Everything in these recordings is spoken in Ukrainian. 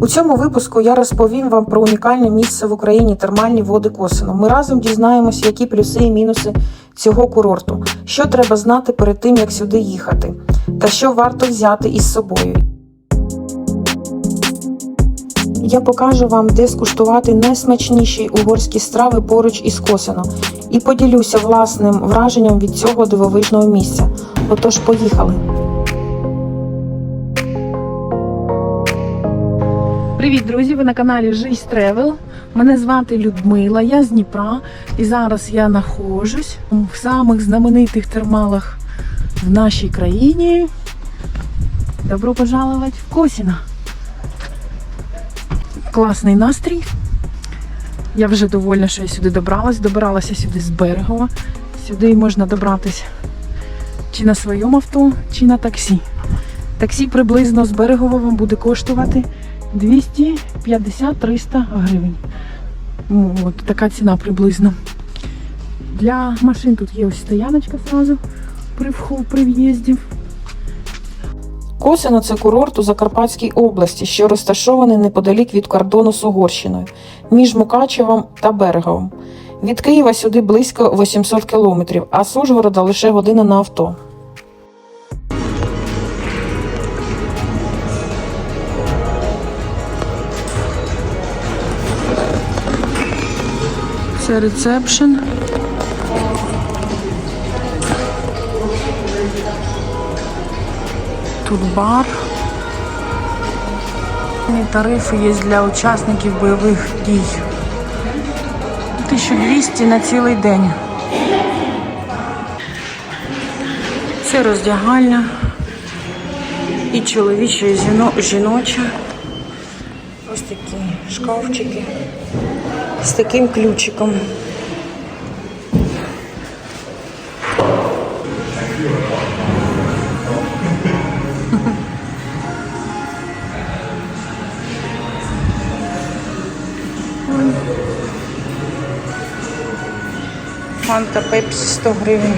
У цьому випуску я розповім вам про унікальне місце в Україні термальні води Косино. Ми разом дізнаємося, які плюси і мінуси цього курорту, що треба знати перед тим, як сюди їхати, та що варто взяти із собою. Я покажу вам, де скуштувати найсмачніші угорські страви поруч із Косино і поділюся власним враженням від цього дивовижного місця. Отож, поїхали! Привіт, друзі! Ви на каналі Жизнь Тревел. Мене звати Людмила, я з Дніпра, і зараз я знаходжусь в самих знаменитих термалах в нашій країні. Добро пожаловать в Косіно! Класний настрій. Я вже довольна, що я сюди добралась. Добиралася сюди з Берегова. Сюди можна добратися чи на своєму авто, чи на таксі. Таксі приблизно з Берегова вам буде коштувати 250-300 гривень. Ну, От така ціна приблизно. Для машин тут є ось стояночка сразу при при в'їзді. Косино це курорт у Закарпатській області, що розташований неподалік від кордону з Угорщиною, між Мукачевом та Береговом. Від Києва сюди близько 800 кілометрів, а з Ужгорода лише година на авто. Це ресепшн. Тут бар. Тарифи є для учасників бойових дій. 1200 на цілий день. Це роздягальня. І чоловіча, і жіно- жіноча. Ось такі шкафчики таким ключиком. Фанта Пепсі 100 гривень.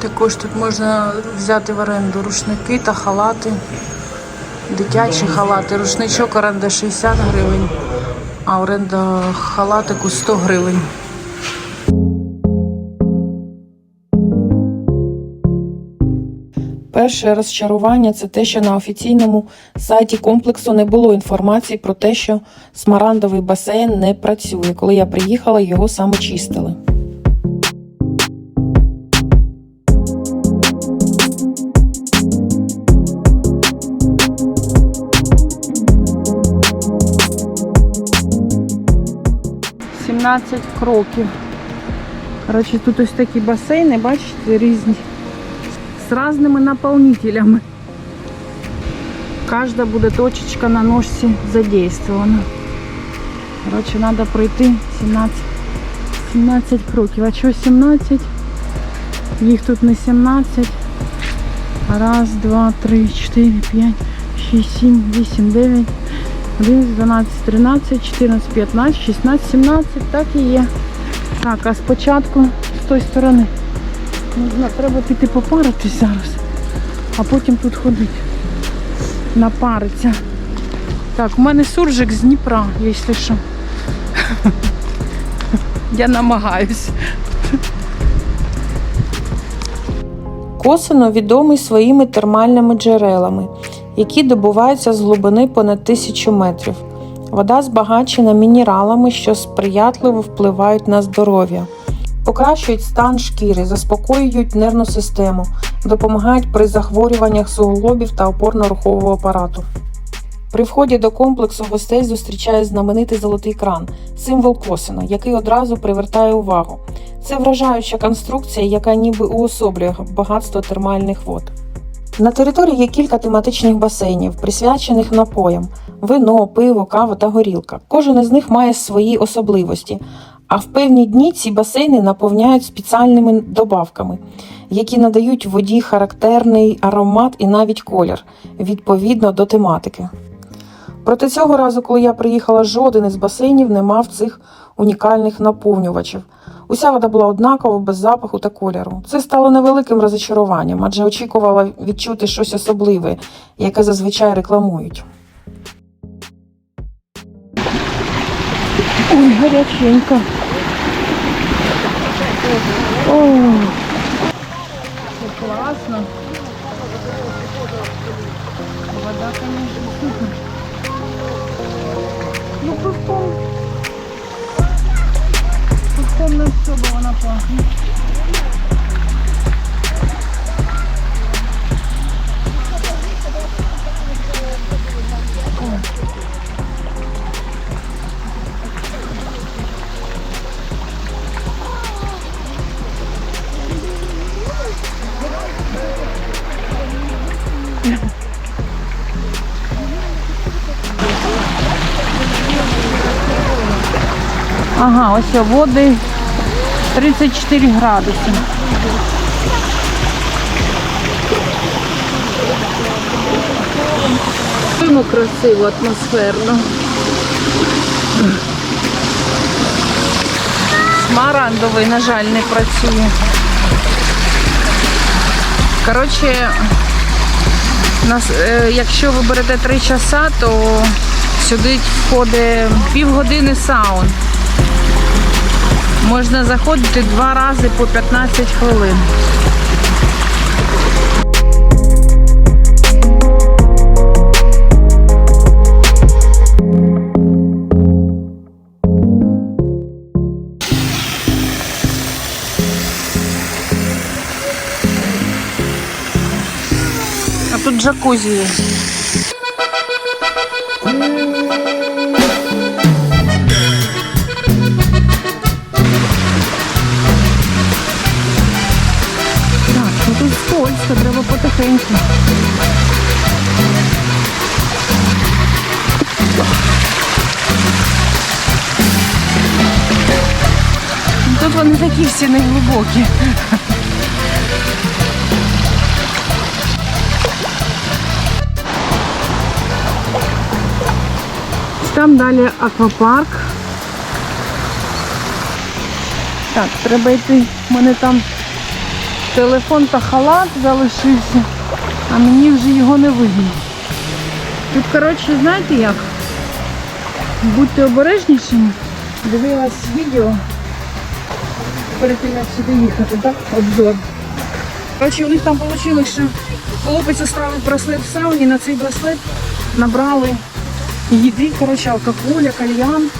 Також тут можна взяти в оренду рушники та халати, дитячі халати. Рушничок оренда 60 гривень, а оренда халатику 100 гривень. Перше розчарування це те, що на офіційному сайті комплексу не було інформації про те, що смарандовий басейн не працює. Коли я приїхала, його саме чистили. Сімнадцять кроків. Коротше, тут ось такі басейни, бачите, різні з різними наповнителями. Кожна буде точечка на ножці задействована. Коротше, треба пройти 17, 17 кроків. А чого 17? Їх тут не 17. А Раз, два, три, чотири, п'ять, шість, сім, вісім, дев'ять, 11, 12, 13, 14, 15, 16, 17. Так і є. Так, а спочатку з тої сторони. Не треба піти попаритись зараз, а потім тут ходити. Напариться. Так, у мене суржик з Дніпра, якщо що. Я намагаюсь. Косино відомий своїми термальними джерелами, які добуваються з глибини понад тисячу метрів. Вода збагачена мінералами, що сприятливо впливають на здоров'я покращують стан шкіри, заспокоюють нервну систему, допомагають при захворюваннях суглобів та опорно-рухового апарату. При вході до комплексу гостей зустрічає знаменитий золотий кран, символ Косина, який одразу привертає увагу. Це вражаюча конструкція, яка ніби уособлює багатство термальних вод. На території є кілька тематичних басейнів, присвячених напоям: вино, пиво, кава та горілка. Кожен із них має свої особливості, а в певні дні ці басейни наповняють спеціальними добавками, які надають воді характерний аромат і навіть колір відповідно до тематики. Проте цього разу, коли я приїхала, жоден із басейнів не мав цих унікальних наповнювачів. Уся вода була однакова, без запаху та кольору. Це стало невеликим розочаруванням, адже очікувала відчути щось особливе, яке зазвичай рекламують. Ой, гаряченько. Ой. Це класно. Вода, конечно, супер. Ну, пивком. Пивком не особо вона пахне. Ага, ось води 34 градуси. Ну, красиво, атмосферно. Смарандовий, на жаль, не працює. Коротше, е, якщо ви берете 3 часа, то сюди входить півгодини саун. Можна заходити два рази по 15 хвилин. Тут джакузі є. Скользко, треба потихеньку. Тут вони такі всі неглибокі. Там далі аквапарк. Так, треба йти. У мене там телефон та халат залишився, а мені вже його не видно. Тут, коротше, знаєте як? Будьте обережнішими. Дивилась відео перед тим, як сюди їхати, так? Обзор. Коротше, у них там вийшло, що хлопець оставив браслет в сауні, на цей браслет набрали їди, коротше, алкоголя, кальян.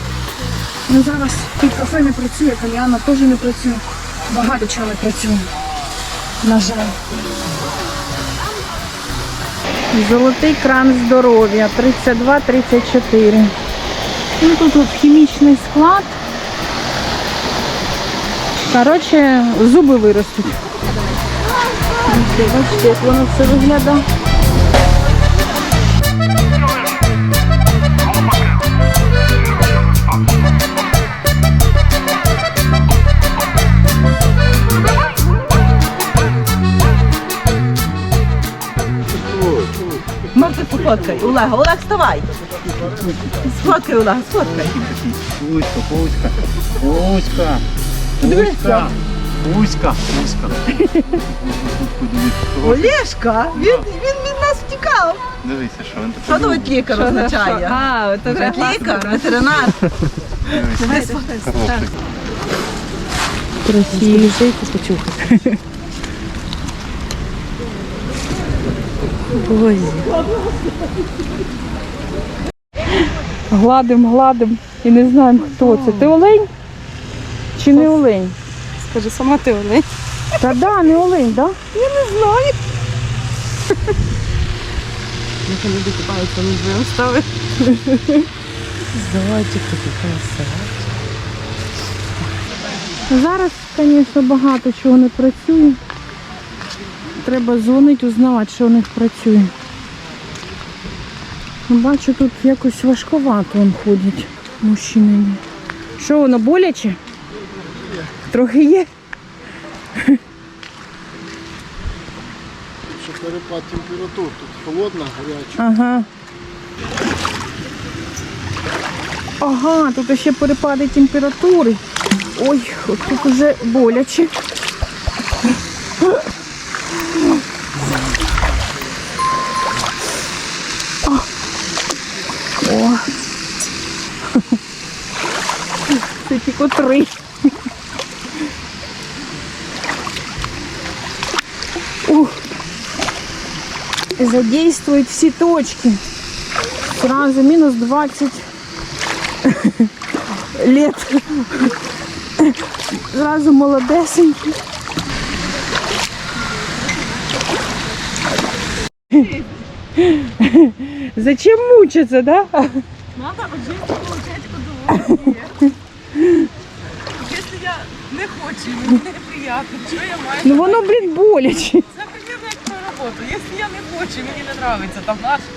Ну зараз тут кафе не працює, кальяна теж не працює. Багато чого не працює. На жаль. Золотий кран здоров'я 32-34. Ну тут от хімічний склад. Коротше, зуби виростуть. Бачите, як воно все виглядає. Марти, сфоткай. Олег, Олег, вставай. Сфоткай, Олег, сфоткай. Уська, Уська, Уська, Уська, Уська, Уська. Олешка, він, він від нас втікав. Дивися, що він Що тут. лікар означає? А, то Навіть лікар, ветеринар. Дивися, хороший. Красиві. Гладим, гладим і не знаємо, хто це. Ти олень? Чи не олень? Скажи, сама ти олень. Та да, не олень, да? Я не знаю. Нехай люди купаються, ну двоєм ставить. Зараз, звісно, багато чого не працює. Треба дзвонити, узнавати, що у них працює. Ну, Бачу, тут якось важковато он ходять мужчини. Що воно боляче? Трохи є. Що перепад температур, тут холодно, гаряче. Ага. Ага, тут ще перепади температури. Ой, тут уже боляче. Це тільки три. Ух. Задействует всі точки. Сразу минус 20 лет. Зразу молодесенький. Зачем мучиться, да? Надо от жити получать удовольствие. Не хочу, мені неприємно, що я маю? Ну воно, блін, боляче. Це примірно як про роботу. Якщо я не хочу, мені не подобається, там важко.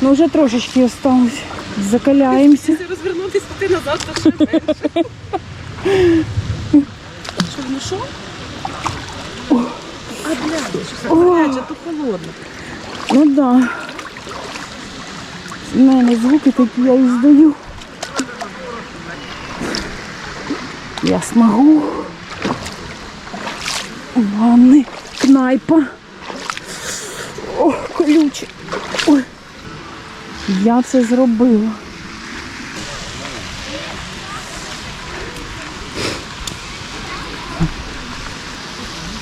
Ну вже трошечки осталось. Закаляємося. Якщо розвернутися ти назад, то ще менше. Що, ну що? А, бля, що це гаряче, тут холодно. Ну да. У мене звуки такі я і здаю. Я смогу. Ванни, кнайпа. О, колюче. Я це зробила.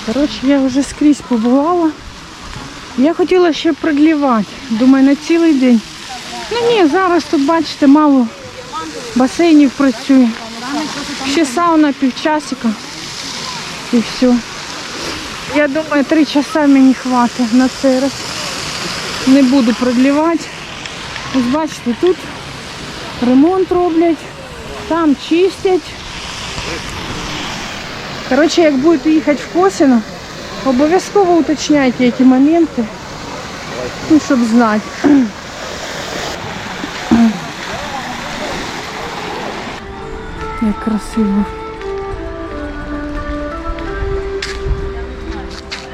Коротше, я вже скрізь побувала. Я хотіла ще продлівати. Думаю, на цілий день. Ну ні, зараз тут, бачите, мало басейнів працює. Ще сауна півчасика. І все. Я думаю, три часа мені хватить на цей раз. Не буду продлівати. Ось бачите, тут ремонт роблять, там чистять. Коротше, як будете їхати в Косино, обов'язково уточняйте які моменти, ну, щоб знати. Як красиво.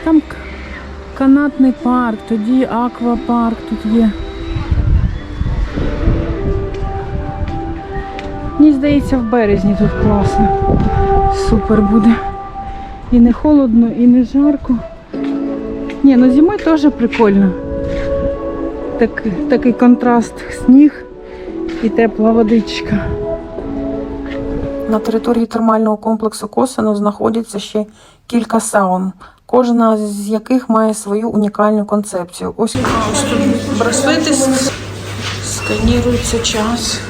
Там канатний парк, тоді аквапарк тут є. Мені здається, в березні тут класно. Супер буде. І не холодно, і не жарко. Ні, ну зимою теж прикольно. Так, такий контраст сніг і тепла водичка. На території термального комплексу Косино знаходяться ще кілька саун, кожна з яких має свою унікальну концепцію. Ось ось тут браслети сканірується час.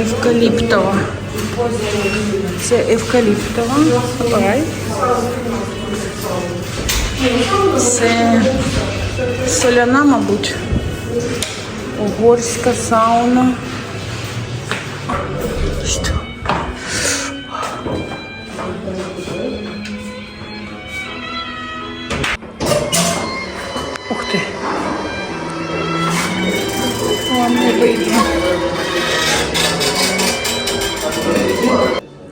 Евкаліптова. Це евкаліптова. Рай. Це соляна, мабуть. Угорська сауна. Що? Ух. Вам не.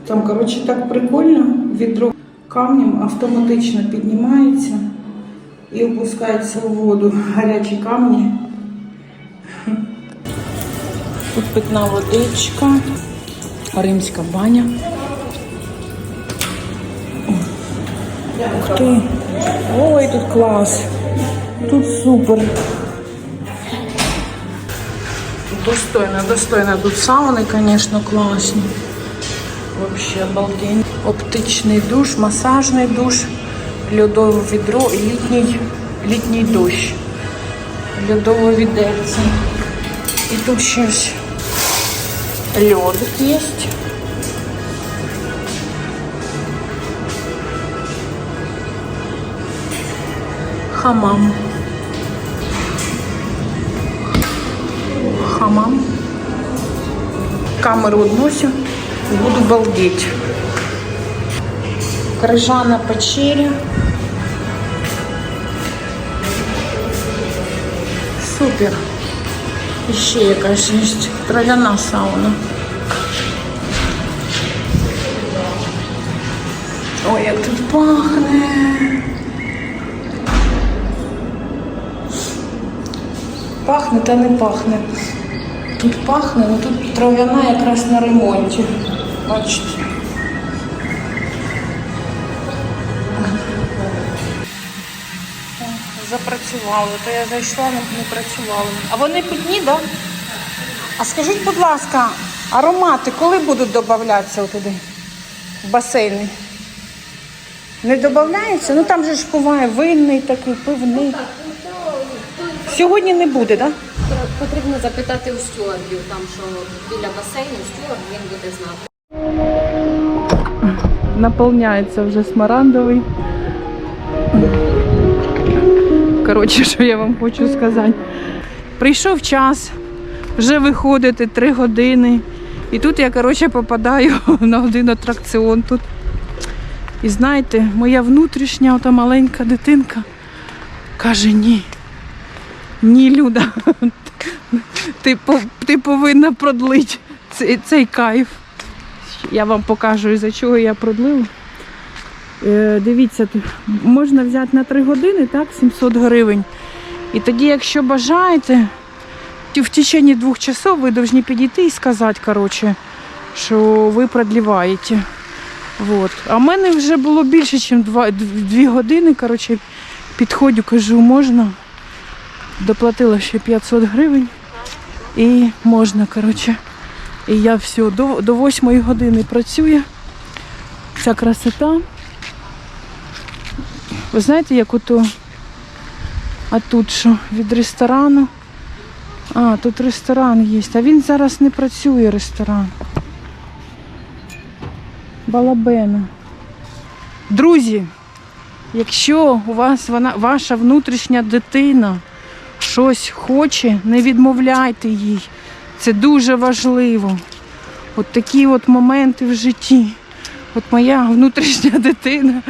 Там, коротше, так прикольно. Відро камнем автоматично піднімається і опускається у воду. Гарячі камні. Тут питна водичка, римська баня. Ух ти. Ой, тут клас. Тут супер. Достойно, достойно. Тут сауни, звісно, класні. Вообще обалдень. Оптичний душ, масажний душ, льодове відро і літній, літній дощ. Льодове відерце. І тут щось льодик є. Хамам. Хамам. Камеру односю. Буду балдеть. Крижана печеря. Супер. І ще якась трав'яна сауна. Ой, як тут пахне. Пахне та не пахне. Тут пахне, але тут трав'яна якраз на ремонті. Бачите. Запрацювали, то я зайшла, не не працювали. А вони питні, так? Да? А скажіть, будь ласка, аромати коли будуть додаватися туди? В басейни? Не додаються? Ну там же ж буває винний такий, пивний. Сьогодні не буде, так? Да? Потрібно запитати у стюардів, там що біля басейну стюард він буде знати. наповняється вже смарандовий. Коротше, що я вам хочу сказати. Прийшов час, вже виходити три години. І тут я, коротше, попадаю на один атракціон тут. І знаєте, моя внутрішня ота маленька дитинка каже ні. Ні, Люда, ти, ти повинна продлити цей, цей кайф. Я вам покажу, із-за чого я продлила. Е, дивіться, можна взяти на 3 години, так, 700 гривень. І тоді, якщо бажаєте, в течение двох часов ви повинні підійти і сказати, коротше, що ви продліваєте. Вот. А в мене вже було більше, ніж 2, 2 години. Коротше, підходю, кажу, можна. Доплатила ще 500 гривень і можна, коротше. І я все, до, до 8 години працюю. Ця красота. Ви знаєте, як ото. А тут що? Від ресторану. А, тут ресторан є. А він зараз не працює ресторан. Балабена. Друзі, якщо у вас вона, ваша внутрішня дитина щось хоче, не відмовляйте їй. Це дуже важливо. От такі от моменти в житті. От моя внутрішня дитина.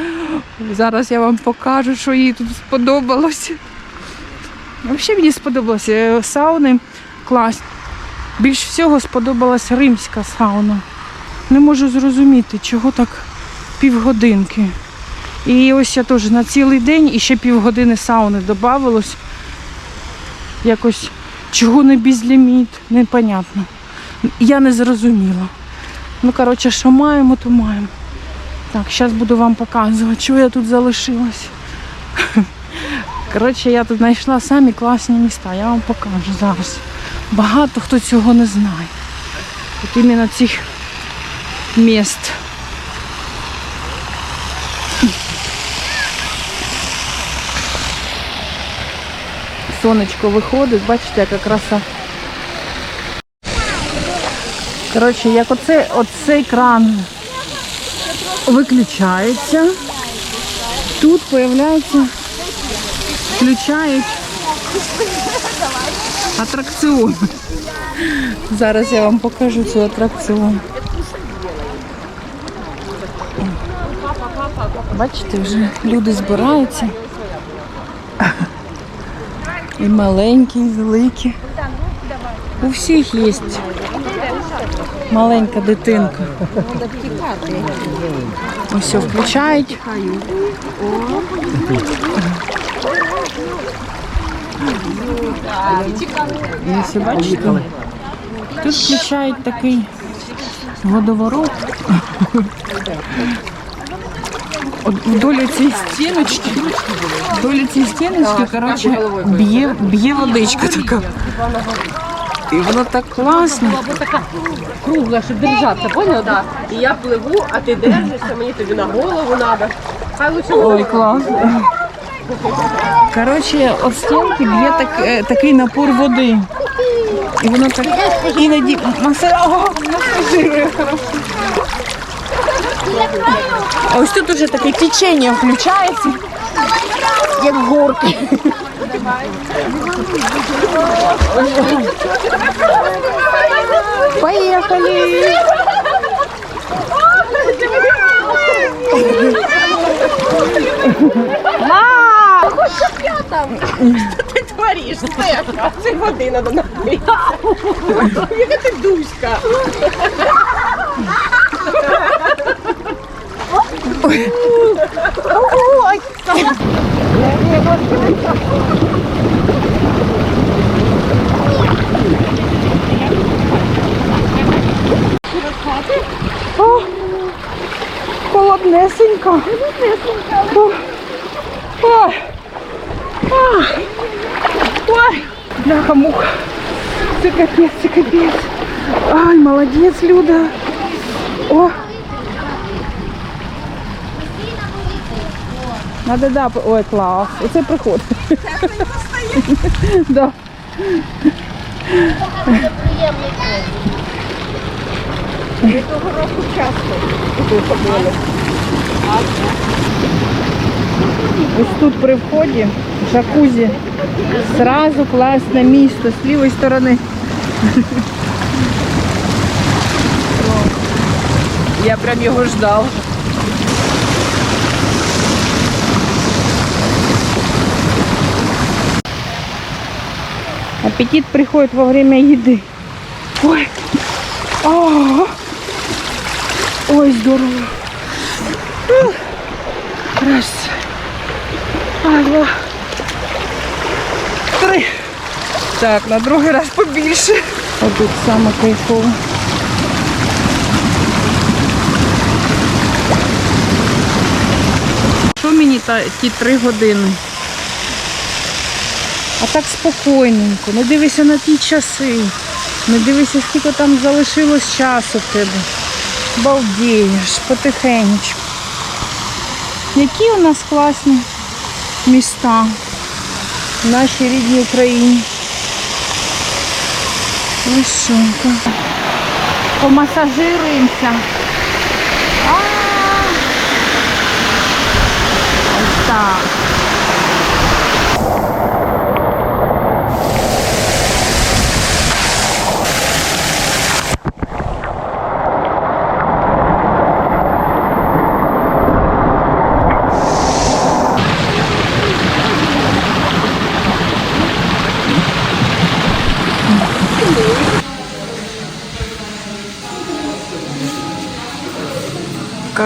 Зараз я вам покажу, що їй тут сподобалося. Взагалі мені сподобалося е, сауни класні. Більш всього сподобалася римська сауна. Не можу зрозуміти, чого так півгодинки. І ось я теж на цілий день і ще півгодини сауни додавалось. Якось чого не безліміт, непонятно. Я не зрозуміла. Ну, коротше, що маємо, то маємо. Так, зараз буду вам показувати, що я тут залишилась. Коротше, я тут знайшла самі класні міста. Я вам покажу зараз. Багато хто цього не знає. От іменно цих міст. Сонечко виходить, бачите, яка краса. Коротше, як оце, оцей кран виключається, тут появляється, включають атракціон. Зараз я вам покажу цю атракціон. Бачите, вже люди збираються. І маленькі, і великі. У всіх є маленька дитинка. Ось включають. Ось бачите, тут включають такий водоворот. От вдоль цієї стіночки, вдоль цієї стіночки, коротше, б'є водичка така. І воно так класно. Кругла, щоб держатися, поняв? Да. І я пливу, а ти держишся, мені тобі на голову треба. Хай лучше Ой, класно. Коротше, от стінки б'є так, е, такий напор води. І воно так іноді масажирує хорошо. А ось тут уже таке течення включається, як горки. Поїхали! ти твориш, Стефа? Це води треба напити. Яка ти дуська? О, холоднесенько. О, Ой. А. Ой, бляха муха. Це капець, це капець. Ай, молодець, Люда. О. Надо, да, ой, клас. Оце приход. Да. Ось тут при вході джакузі. Зразу класне місто з лівої сторони. Я прям його ждав. Аппетит приходит во время еды. Ой. А. Ой, здорово. Раз. А, два. Три. Так, на другий раз побільше. Ось тут саме кайфово. Що мені та, ті три години? А так спокійненько. Не дивися на ті часи. Не дивися, скільки там залишилось часу в тебе. Балдієш, потихеньку. Які у нас класні міста в нашій рідній Україні. Вишенька. Помасажируємося. Ось так.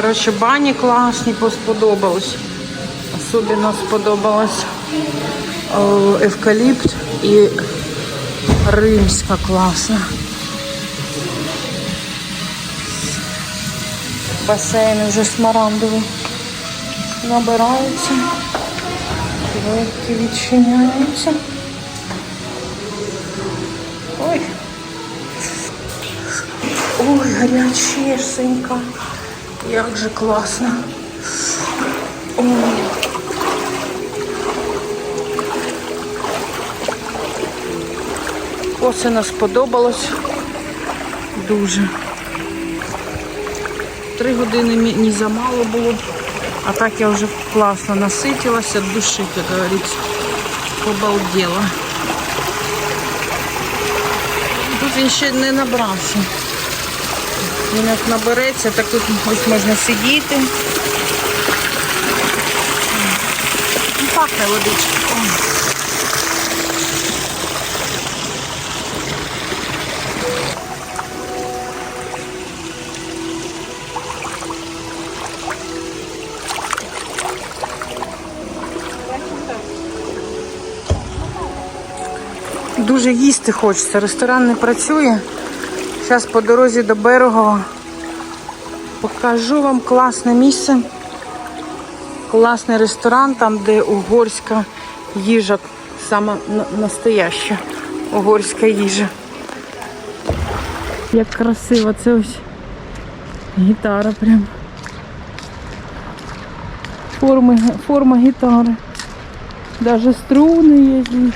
Коротше, бані класні, сподобалось. Особливо сподобалось е, евкаліпт і римська класна. Басейни вже смарандові набираються. Дверки відчиняються. Ой. Ой, гарячесенька. Як же класно. Оце нам сподобалось дуже. Три години мені замало було, а так я вже класно наситилася, душі, як говориться, побалдела. Тут він ще не набрався. Він як набереться, так тут ось можна сидіти. Ну, Пахне водичка. Дуже їсти хочеться. Ресторан не працює. Зараз по дорозі до Берегова покажу вам класне місце. Класний ресторан, там, де угорська їжа, саме настояща угорська їжа. Як красиво, це ось гітара прям. Форми, форма гітари. Даже струни є.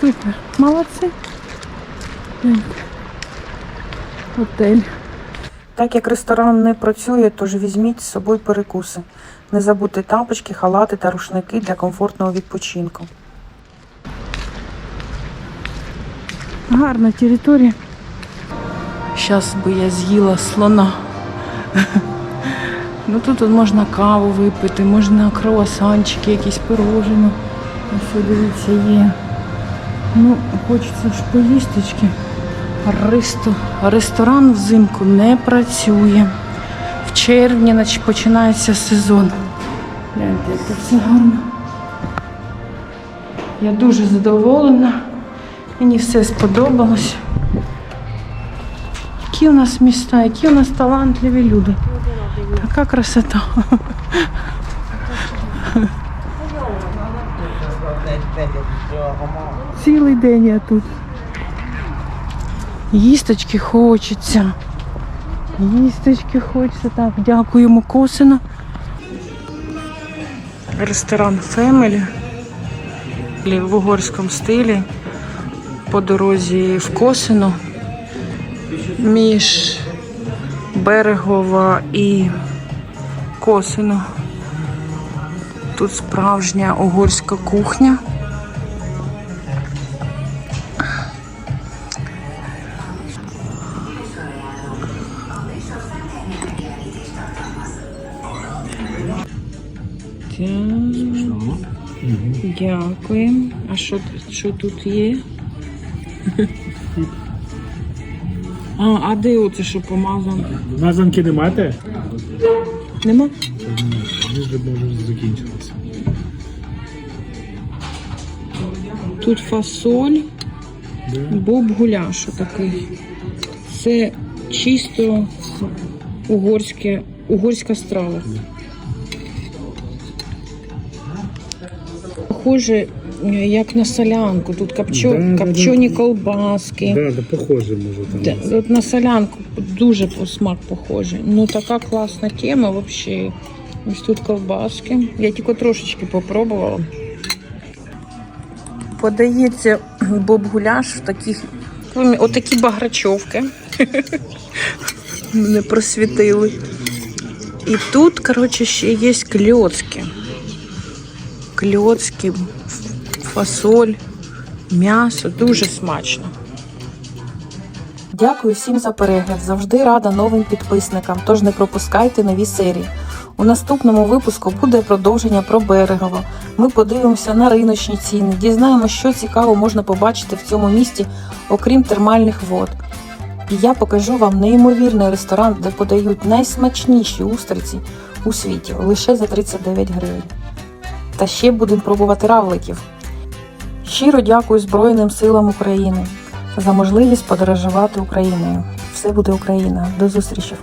Супер. Молодці. Готель. Так як ресторан не працює, тож візьміть з собою перекуси. Не забудьте тапочки, халати та рушники для комфортного відпочинку. Гарна територія. Зараз би я з'їла слона. Ну тут можна каву випити, можна круасанчики, якісь пирожені. Ось дивіться, є. Ну, хочеться ж поїсточки. Ресто... Ресторан взимку не працює. В червні нач- починається сезон. Гляньте, тут гарно. Я дуже задоволена. Мені все сподобалось. Які у нас міста, які у нас талантливі люди. Яка красота. Цілий день я тут. Їсточки хочеться. Їсточки хочеться. Так, дякуємо Косину. Ресторан Family в угорському стилі по дорозі в Косино між Берегова і Косино. Тут справжня угорська кухня. Дякую. А що, що тут є? А, а де оце що помазано? Мазанки не маєте? Нема? Вони вже можуть закінчитися. Тут фасоль, боб гуляш такий. Це чисто угорське, угорська страва. Похоже, е, як на солянку. Тут копчо, Да, да, да. копчені колбаски. Да, да, похоже може там. Та- От на солянку дуже по смак похожий. Ну така класна тема взагалі. Ось тут колбаски. Я тільки трошечки попробувала. Подається боб-гуляш в таких. Отакі баграчовки. Мене просвітили. І тут, коротше, ще є кльоцки. Кльоцки, фасоль, м'ясо. Дуже смачно. Дякую всім за перегляд. Завжди рада новим підписникам, тож не пропускайте нові серії. У наступному випуску буде продовження про Берегово. Ми подивимося на риночні ціни, дізнаємося, що цікаво можна побачити в цьому місті, окрім термальних вод. І я покажу вам неймовірний ресторан, де подають найсмачніші устриці у світі лише за 39 гривень. Та ще будемо пробувати равликів. Щиро дякую Збройним силам України за можливість подорожувати Україною. Все буде Україна. До зустрічі!